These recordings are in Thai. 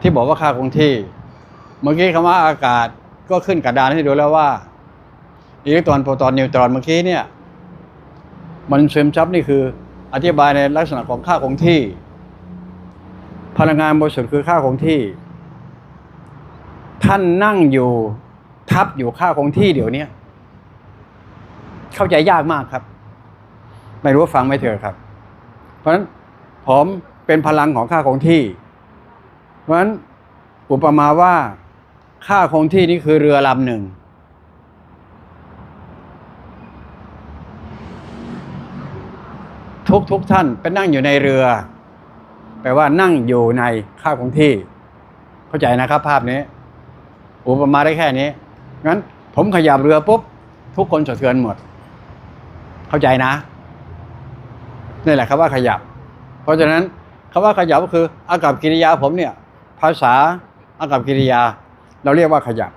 ที่บอกว่าค่าคงที่ เมื่อกี้คำว่าอากาศก็ขึ้นกระดานให้ดูแล้วว่าอิเล็กตรอนโปรตอนนิวตรอนเมื่อกี้เนี่ย มันซึมซับนี่คือ อธิบายในลักษณะของค่าคงที่ พลังงานบริสุทธิ์คือค่าคงที่ ท่านนั่งอยู่ทับอยู่ค่าคงที่เดี๋ยวนี้เข้าใจยากมากครับ ไม่รู้ว่าฟังไหม่เถอะครับ เพราะฉะนั้นผมเป็นพลังของค่าคงที่ เพราะฉะนั้นอุปมาว่าค่าคงที่นี่คือเรือลำหนึ่ง ทุกทุกท่านเป็นนั่งอยู่ในเรือ แปลว่านั่งอยู่ในค่าคงที่ เข้าใจนะครับภาพนี้ อุปมาได้แค่นี้งั้นผมขยับเรือปุ๊บ ทุกคนสะเทือนหมด เข้าใจนะนี่แหละครับว่าขยับ เพราะฉะนั้นคำว่าขยับก็คืออากับกิริยาผมเนี่ย ภาษาอากับกิริยา เราเรียกว่าขยับ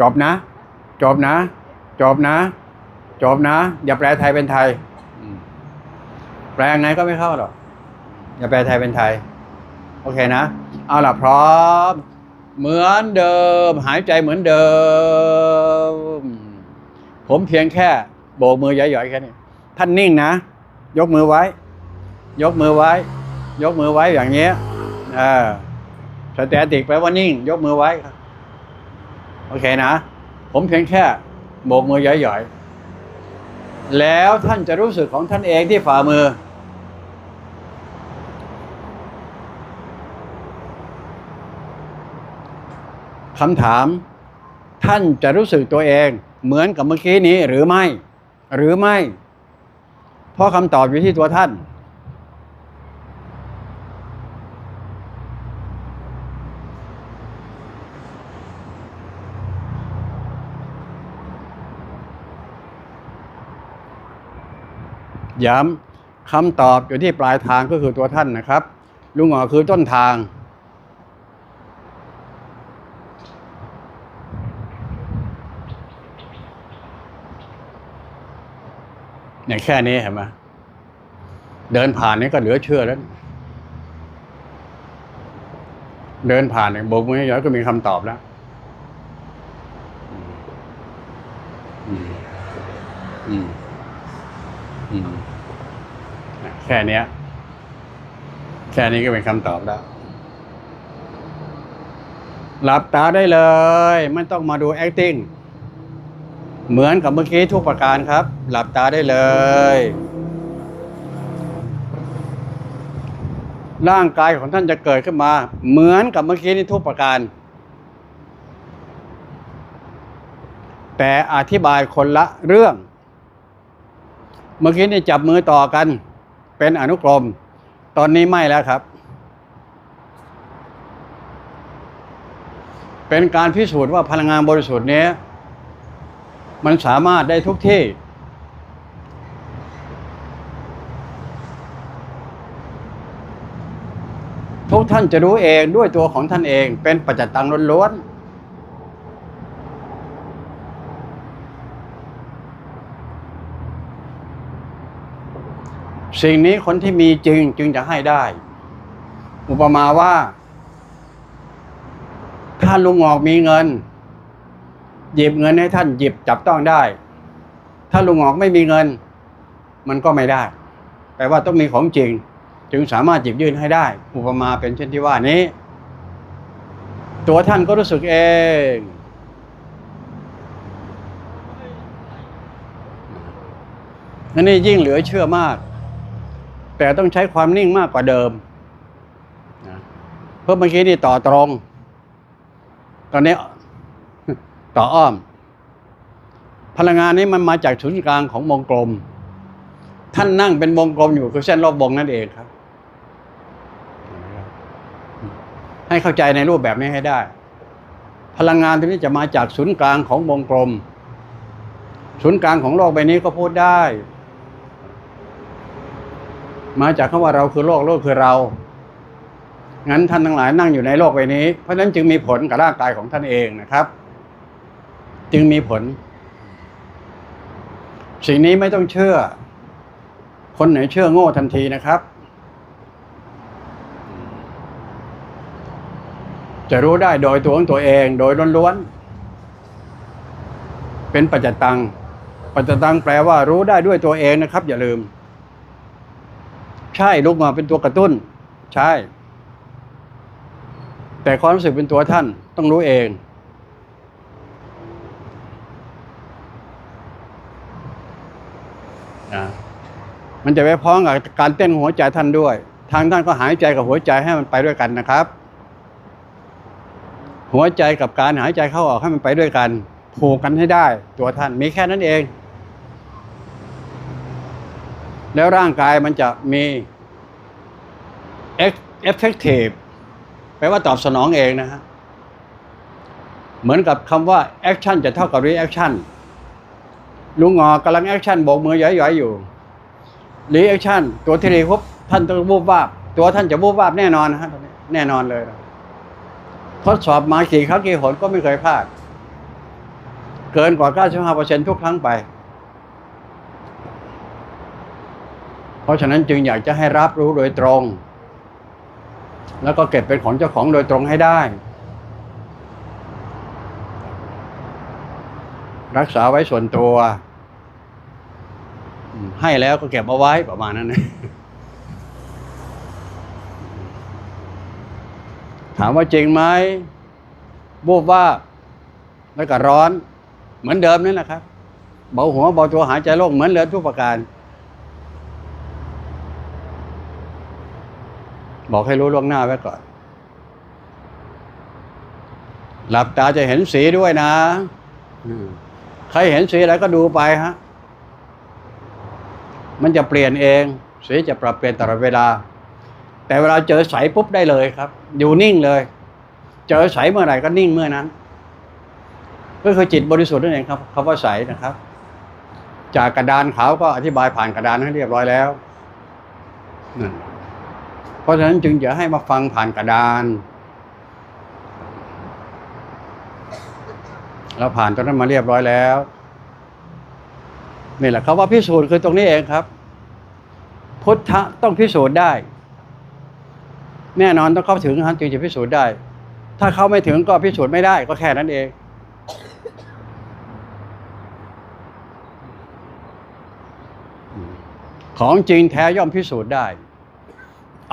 จบนะ จบนะ จบนะ จบนะ อย่าแปลไทยเป็นไทย แปลยังไงก็ไม่เข้าหรอก อย่าแปลไทยเป็นไทย โอเคนะ เอาล่ะพร้อม เหมือนเดิม หายใจเหมือนเดิม ผมเพียงแค่โบกมือหย่อยๆแค่นี้ ท่านนิ่งนะ ยกมือไว้ ยกมือไว้ ยกมือไว้อย่างเงี้ย เออ สแตติกแปลว่านิ่ง ยกมือไว้ โอเคนะ ผมเพียงแค่โบกมือหย่อยๆ แล้วท่านจะรู้สึกของท่านเองที่ฝ่ามือ คำถาม ท่านจะรู้สึกตัวเองเหมือนกับเมื่อกี้นี้หรือไม่ หรือไม่ เพราะคำตอบอยู่ที่ตัวท่าน ย้ำคำตอบอยู่ที่ปลายทางก็คือตัวท่านนะครับ ลุงหอคือต้นทางอย่างแค่นี้เห็นไหมเดินผ่านนี่ก็เหลือเชื่อแล้ว เดินผ่านเนี่ยโบกมือย้อยก็มีคำตอบแล้วอืมอืมอืมนะแค่นี้แค่นี้ก็เป็นคำตอบแล้ว หลับตาได้เลย ไม่ต้องมาดู acting เหมือนกับเมื่อกี้ทุกประการครับ หลับตาได้เลย ร่างกายของท่านจะเกิดขึ้นมา เหมือนกับเมื่อกี้นี้ทุกประการ แต่อธิบายคนละเรื่อง เมื่อกี้นี่จับมือต่อกัน เป็นอนุกรม ตอนนี้ไม่แล้วครับ เป็นการพิสูจน์ว่าพลังงานบริสุทธิ์นี้ มันสามารถได้ทุกที่ ทุกท่านจะรู้เองด้วยตัวของท่านเองเป็นปัจจตังล้วนๆ สิ่งนี้คนที่มีจริงจึงจะให้ได้ อุปมาว่า ถ้าลุงงอกมีเงิน หยิบเงินให้ท่านหยิบจับต้องได้ ถ้าลุงหงอกไม่มีเงิน มันก็ไม่ได้แปลว่าต้องมีของจริง จึงสามารถหยิบยื่นให้ได้ อุปมาเป็นเช่นที่ว่านี้ ตัวท่านก็รู้สึกเองอันนี้ยิ่งเหลือเชื่อมาก แต่ต้องใช้ความนิ่งมากกว่าเดิมนะเพราะเมื่อกี้นี่ต่อตรง ตอนนี้ต่ออ้อม พลังงานนี้มันมาจากศูนย์กลางของวงกลม ท่านนั่งเป็นวงกลมอยู่คือเส้นรอบวงนั่นเองครับ ให้เข้าใจในรูปแบบนี้ให้ได้ พลังงานตัวนี้จะมาจากศูนย์กลางของวงกลม ศูนย์กลางของโลกใบนี้ก็พูดได้ มาจากคำว่าเราคือโลกโลกคือเรา งั้นท่านทั้งหลายนั่งอยู่ในโลกใบนี้ เพราะฉะนั้นจึงมีผลกับร่างกายของท่านเองนะครับ จึงมีผล สิ่งนี้ไม่ต้องเชื่อ คนไหนเชื่อโง่ทันทีนะครับจจะรู้ได้โดยตัวของตัวเอง โดยล้วนๆ เป็นปัจจตังปัจจตังแปลว่ารู้ได้ด้วยตัวเองนะครับ อย่าลืม ใช่ลุกมาเป็นตัวกระตุ้น ใช่ แต่ความรู้สึกเป็นตัวท่านต้องรู้เอง นะมันจะไปพ้องกับการเต้นหัวใจท่านด้วย ทางท่านก็หายใจกับหัวใจให้มันไปด้วยกันนะครับ หัวใจกับการหายใจเข้าออกให้มันไปด้วยกันผูกกันให้ได้ ตัวท่านมีแค่นั้นเอง แล้วร่างกายมันจะมี effective แปลว่าตอบสนองเองนะฮะ เหมือนกับคำว่า action จะเท่ากับ reaction ลุงงอกำลัง action โบกมือหย่อยๆอยู่ reaction ตัวที่รีปุ๊บท่านต้องวูบวาบ ตัวท่านจะวูบวาบแน่นอนนะฮะตรงนี้แน่นอนเลยนะทดสอบมากี่ครั้งกี่หนก็ไม่เคยพลาด เกินกว่า 95%ทุกครั้งไป เพราะฉะนั้นจึงอยากจะให้รับรู้โดยตรง แล้วก็เก็บเป็นของเจ้าของโดยตรงให้ได้ รักษาไว้ส่วนตัว ให้แล้วก็เก็บเอาไว้ประมาณนั้นนะถามว่าจริงไหมบูบว่าแล้วก็ร้อน เหมือนเดิมนั่นแหละครับ เบาหัวเบาตัวหายใจโล่งเหมือนเดิมทุกประการ บอกให้รู้ล่วงหน้าไว้ก่อน หลับตาจะเห็นสีด้วยนะใครเห็นสีอะไรก็ดูไปฮะ มันจะเปลี่ยนเอง สีจะปรับเปลี่ยนตลอดเวลา แต่เวลาเจอใสปุ๊บได้เลยครับ อยู่นิ่งเลย เจอใสเมื่อไหร่ก็นิ่งเมื่อนั้น ก็คือจิตบริสุทธิ์นั่นเองครับคำว่าใสนะครับ จากกระดานขาวก็อธิบายผ่านกระดานให้เรียบร้อยแล้วนั่น เพราะฉะนั้นจึงจะให้มาฟังผ่านกระดาน เราผ่านตรงนั้นมาเรียบร้อยแล้วนี่แหละคำว่าพิสูจน์คือตรงนี้เองครับ พุทธะต้องพิสูจน์ได้ แน่นอนต้องเข้าถึงนะจึงจะพิสูจน์ได้ ถ้าเข้าไม่ถึงก็พิสูจน์ไม่ได้ก็แค่นั้นเองของจริงแท้ย่อมพิสูจน์ได้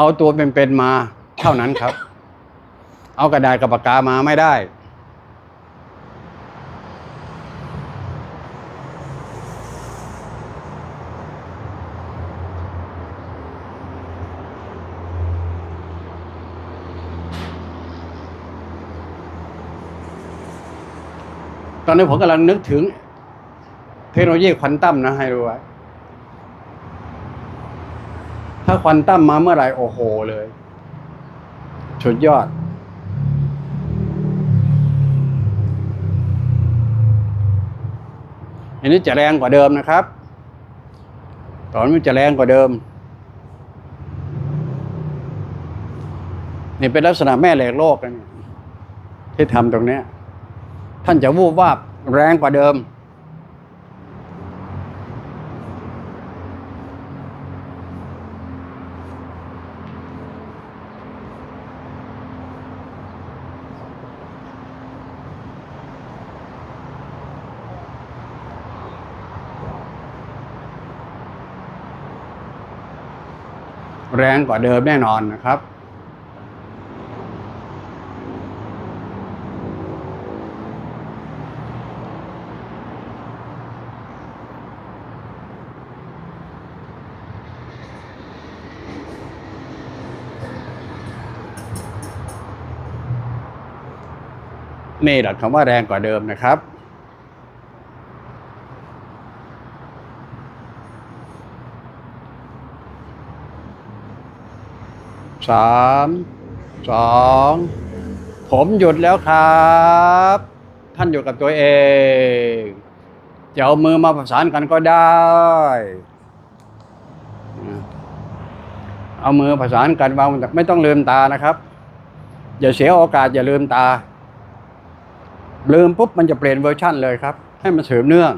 เอาตัวเป็นๆมาเท่านั้นครับ เอากระดาษกับปากกามาไม่ได้ตอนนี้ผมกำลังนึกถึงเทคโนโลยีควอนตัมนะให้รู้ไว้ ถ้าควอนตัมมาเมื่อไหร่โอ้โหเลยสุดยอด อันนี้จะแรงกว่าเดิมนะครับ ตอนนี้จะแรงกว่าเดิม นี่เป็นลักษณะแม่เหล็กโลกนะเนี่ยที่ทำตรงนี้ ท่านจะวูบวาบแรงกว่าเดิม แรงกว่าเดิมแน่นอนนะครับ นี่แหละคำว่าแรงกว่าเดิมนะครับ สามสองผมหยุดแล้วครับ ท่านอยู่กับตัวเอง จะเอามือมาประสานกันก็ได้ เอามือประสานกันวางไม่ต้องลืมตานะครับ อย่าเสียโอกาสอย่าลืมตา ลืมปุ๊บมันจะเปลี่ยนเวอร์ชั่นเลยครับ ให้มันเสริมเนื่อง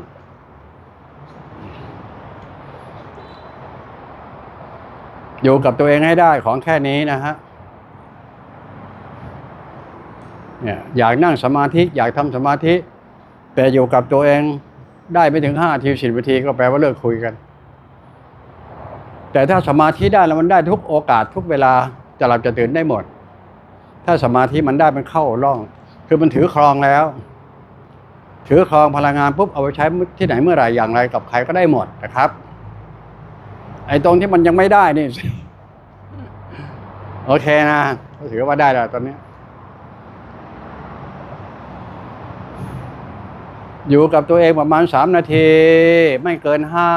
อยู่กับตัวเองให้ได้ของแค่นี้นะฮะเนี่ยอยากนั่งสมาธิอยากทำสมาธิ แต่อยู่กับตัวเองได้ไม่ถึงห้าทีสิบนาทีก็แปลว่าเลิกคุยกัน แต่ถ้าสมาธิได้แล้วมันได้ทุกโอกาสทุกเวลาจะหลับจะตื่นได้หมด ถ้าสมาธิมันได้มันเข้าร่อง คือมันถือครองแล้ว ถือครองพลังงานปุ๊บเอาไปใช้ที่ไหนเมื่อไหร่อย่างไรกับใครก็ได้หมดนะครับ ไอ้ตรงที่มันยังไม่ได้นี่ โอเคนะก็ถือว่าได้แล้วตอนนี้ อยู่กับตัวเองประมาณสามนาที ไม่เกินห้า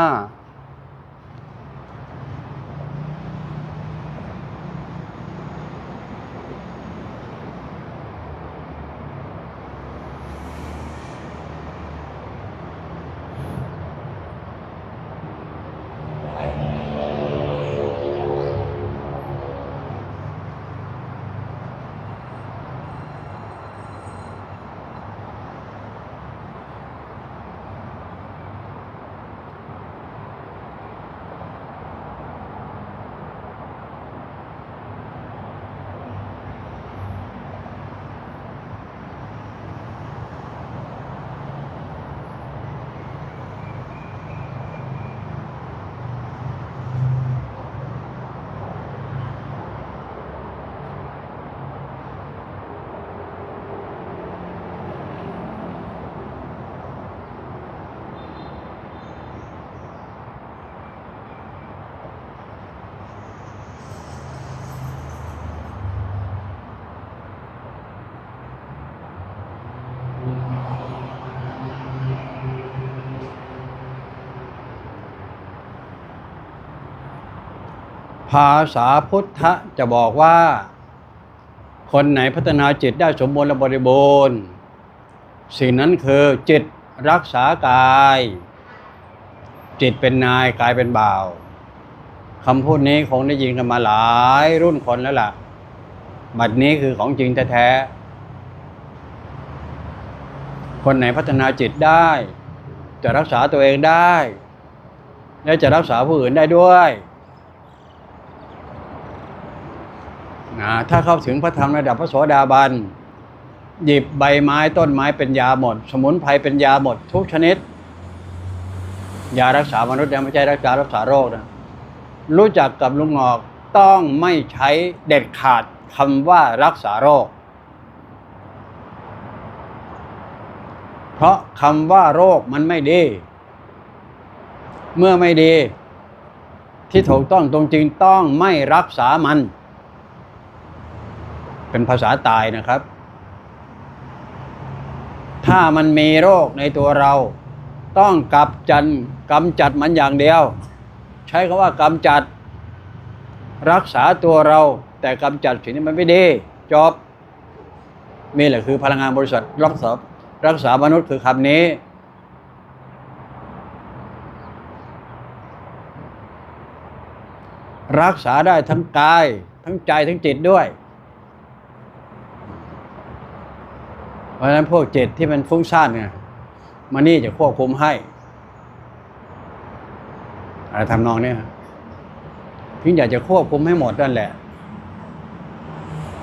ภาษาพุทธจะบอกว่า คนไหนพัฒนาจิตได้สมบูรณ์และบริบูรณ์ สิ่งนั้นคือจิตรักษากาย จิตเป็นนายกายเป็นบ่าวคำพูดนี้คงได้ยินกันมาหลายรุ่นคนแล้วล่ะ บัดนี้คือของจริงแท้ๆคนไหนพัฒนาจิตได้ จะรักษาตัวเองได้ และจะรักษาผู้อื่นได้ด้วย นะถ้าเข้าถึงพระธรรมระดับพระโสดาบันหยิบใบไม้ต้นไม้เป็นยาหมด สมุนไพรเป็นยาหมด ทุกชนิด ยารักษามนุษย์นะไม่ใช่รักษารักษาโรคนะรู้จักกับลุงงอกต้องไม่ใช้เด็ดขาดคำว่ารักษาโรค เพราะคำว่าโรคมันไม่ดี เมื่อไม่ดี ที่ถูกต้องตรงจริงต้องไม่รักษามัน เป็นภาษาตายนะครับ ถ้ามันมีโรคในตัวเรา ต้องกับจันกำจัดมันอย่างเดียว ใช้คำว่ากำจัด รักษาตัวเรา แต่กำจัดสิ่งนี้มันไม่ดีจบนี่แหละคือพลังงานบริษัทรักษารักษามนุษย์คือคำนี้ รักษาได้ทั้งกาย ทั้งใจทั้งจิตด้วย เพ ราะฉะนั้นพวกเจิตที่มันฟุ้งซ่านเนี่ยมานี่จะควบคุมให้อะไรทำนองเนี้ยถึงอยากจะควบคุมให้หมดนั่นแหละ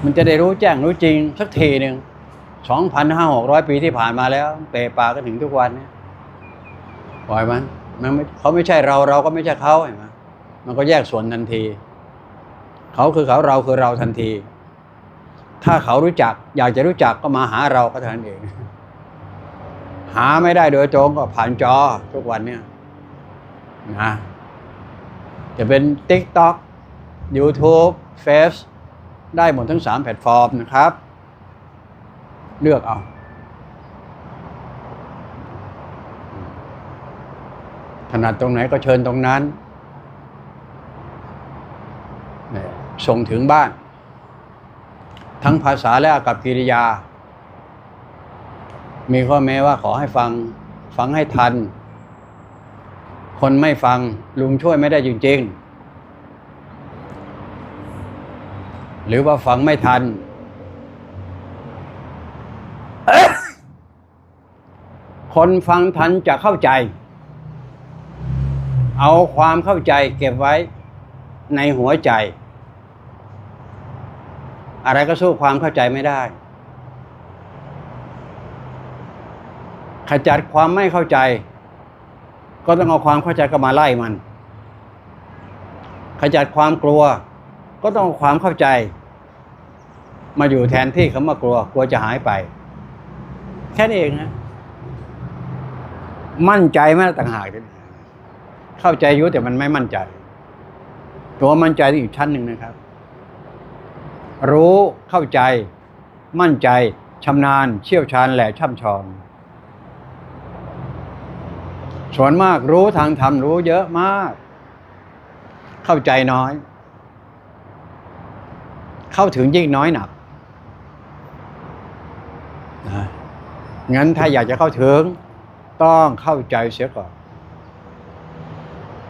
มันจะได้รู้แจ้งรู้จริงสักทีหนึ่งสองพันห้าหกร้อยปีที่ผ่านมาแล้วเปรปาก็ถึงทุกวันนี้ปล่อยมันมันไม่เขาไม่ใช่เราเราก็ไม่ใช่เขาเห็นไหมมันก็แยกส่วนทันที เขาคือเขาเราคือเราทันที ถ้าเขารู้จัก อยากจะรู้จักก็มาหาเราก็เท่านั้นเอง หาไม่ได้โดยตรงก็ผ่านจอทุกวันเนี่ยนะจะเป็น TikTok YouTube Face ได้หมดทั้งสามแพลตฟอร์มนะครับ เลือกเอา ถนัดตรงไหนก็เชิญตรงนั้น ส่งถึงบ้าน ทั้งภาษาและอากับกิริยา มีข้อแม้ว่าขอให้ฟัง ฟังให้ทัน คนไม่ฟังลุงช่วยไม่ได้จริงๆ หรือว่าฟังไม่ทัน คนฟังทันจะเข้าใจ เอาความเข้าใจเก็บไว้ในหัวใจ อะไรก็สู้ความเข้าใจไม่ได้ ขจัดความไม่เข้าใจ ก็ต้องเอาความเข้าใจก็มาไล่มัน ขจัดความกลัว ก็ต้องเอาความเข้าใจ มาอยู่แทนที่คำว่ากลัว กลัวจะหายไป แค่นี้เองนะมั่นใจไม่ต่างหากเข้าใจยุ่แต่มันไม่มั่นใจ ตัวมั่นใจอีกชั้นหนึ่งนะครับ รู้เข้าใจ มั่นใจชำนาญ เชี่ยวชาญแหละช่ำชองส่วนมากรู้ทางธรรมรู้เยอะมาก เข้าใจน้อย เข้าถึงยิ่งน้อยหนักนะงั้นถ้าอยากจะเข้าถึง ต้องเข้าใจเสียก่อน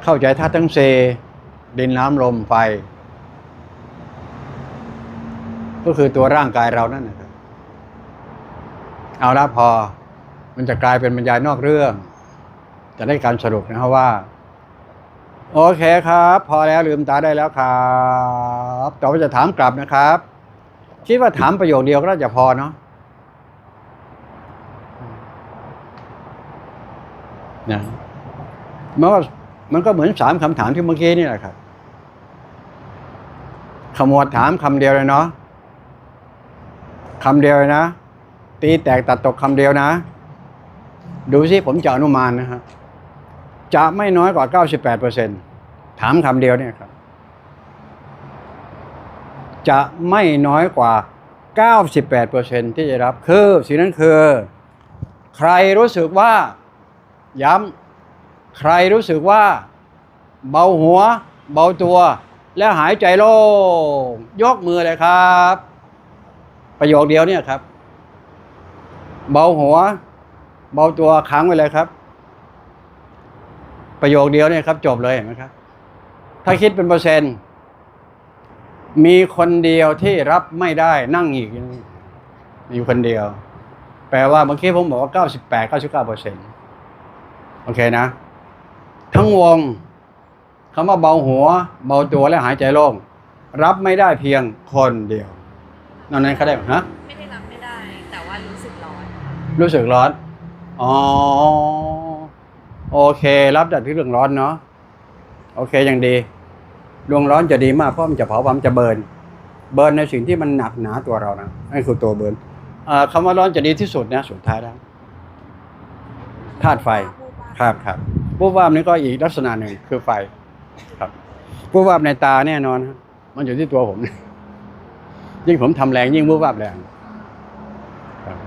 เข้าใจธาตุทั้งเซดินน้ำลมไฟ ก็คือตัวร่างกายเรานั่นนะครับเอาละพอมันจะกลายเป็นบรรยายนอกเรื่อง จะได้การสรุปนะครับว่า โอเคครับ พอแล้วลืมตาได้แล้วครับต่อไปจะถามกลับนะครับ คิดว่าถามประโยคเดียวก็น่าจะพอเนาะนะมันก็มันก็เหมือนสามคำถามที่เมื่อกี้นี่แหละครับขมวดถามคำเดียวเลยเนาะ คำเดียวนะ ตีแตกตัดตกคำเดียวนะ ดูสิผมจะอนุมานนะฮะจะไม่น้อยกว่า 98เปอร์เซ็นถามคำเดียวเนี่ยครับ จะไม่น้อยกว่า 98เปอร์เซ็นที่จะรับ คือสิ่งนั้นคือ ใครรู้สึกว่า ย้ำใครรู้สึกว่า เบาหัว เบาตัว และหายใจโล่งยกมือเลยครับ ประโยคเดียวเนี่ยครับ เบาหัว เบาตัวค้างไว้เลยครับ ประโยคเดียวเนี่ยครับ จบเลยเห็นไหมครับ ถ้าคิดเป็นเปอร์เซ็นต์มีคนเดียวที่รับไม่ได้นั่งอีกมีคนเดียว แปลว่าเมื่อกี้ผมบอกว่า 98 99เปอร์เซ็นต์โอเคนะ ทั้งวงคำว่าเบาหัว เบาตัวและหายใจโล่งรับไม่ได้เพียงคนเดียว นอกนั้นเขาได้ไหมฮะไม่ได้รับไม่ได้ แต่ว่ารู้สึกร้อน รู้สึกร้อน อ๋อ โอเค รับได้ที่เรื่องร้อนเนาะ โอเคอย่างดี ดวงร้อนจะดีมากเพราะมันจะเผาความนจะเบิร์น เบิร์นในสิ่งที่มันหนักหนาตัวเรานะนั่นคือตัวเบิร์นอ่าคำว่าร้อนจะดีที่สุดนะสุดท้ายแล้วธาตุไฟ ครับครับผู้วาบนี่ก็อีกลักษณะหนึ่งคือไฟ ครับผู้วาบในตาแน่นอนครับมันอยู่ที่ตัวผม ยิ่งผมทำแรงยิ่งผู้วาบแรงครับ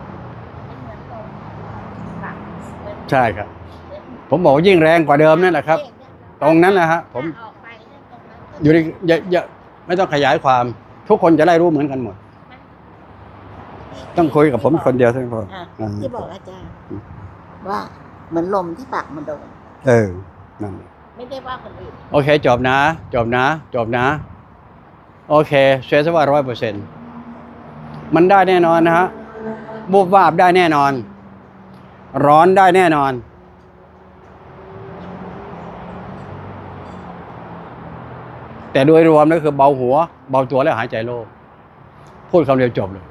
ใช่ครับ ผมบอกว่ายิ่งแรงกว่าเดิมนั่นแหละครับ ตรงนั้นแหละฮะผมออกไปเนี่ยตรงนั้นก็อยู่ในอย่าอย่าไม่ต้องขยายความ ทุกคนจะได้รู้เหมือนกันหมด ต้องคุยกับผมคนเดียวเท่านั้นพออะอ่าที่บอกอาจารย์ว่าเหมือนลมที่ปากมันโดนเออนั่นไม่ได้ว่าคนอื่นโอเคจบนะ จบนะ จบนะ โอเคเชื่อว่าร้อยเปอร์เซ็นต์มันได้แน่นอนนะฮะบูบวาบได้แน่นอน ร้อนได้แน่นอน แต่โดยรวมแล้วคือเบาหัว เบาตัวแล้วหายใจโล่งพูดคำเดียวจบเลย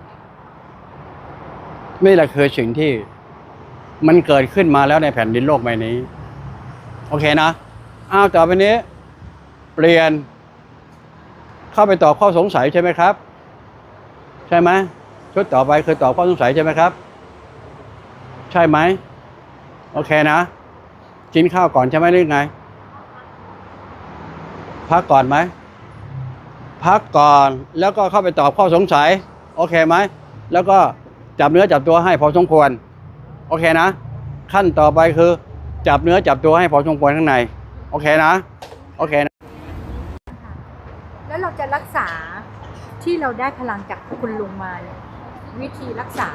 นี่แหละคือสิ่งที่มันเกิดขึ้นมาแล้วในแผ่นดินโลกใบนี้ โอเคนะ อ้าวต่อไปนี้ เปลี่ยน เข้าไปตอบข้อสงสัยใช่ไหมครับ ใช่ไหมชุดต่อไปคือตอบข้อสงสัยใช่ไหมครับ ใช่ไหมโอเคนะ กินข้าวก่อนใช่ไหมหรือไง พักก่อนไหมพักก่อนแล้วก็เข้าไปตอบข้อสงสัย โอเคไหมแล้วก็จับเนื้อจับตัวให้พอสมควร โอเคนะ ขั้นต่อไปคือ จับเนื้อจับตัวให้พอสมควรข้างใน โอเคนะ โอเคนะ แล้วเราจะรักษาที่ เราได้พลังจากคุณลุงมาเนี่ยวิธีรักษา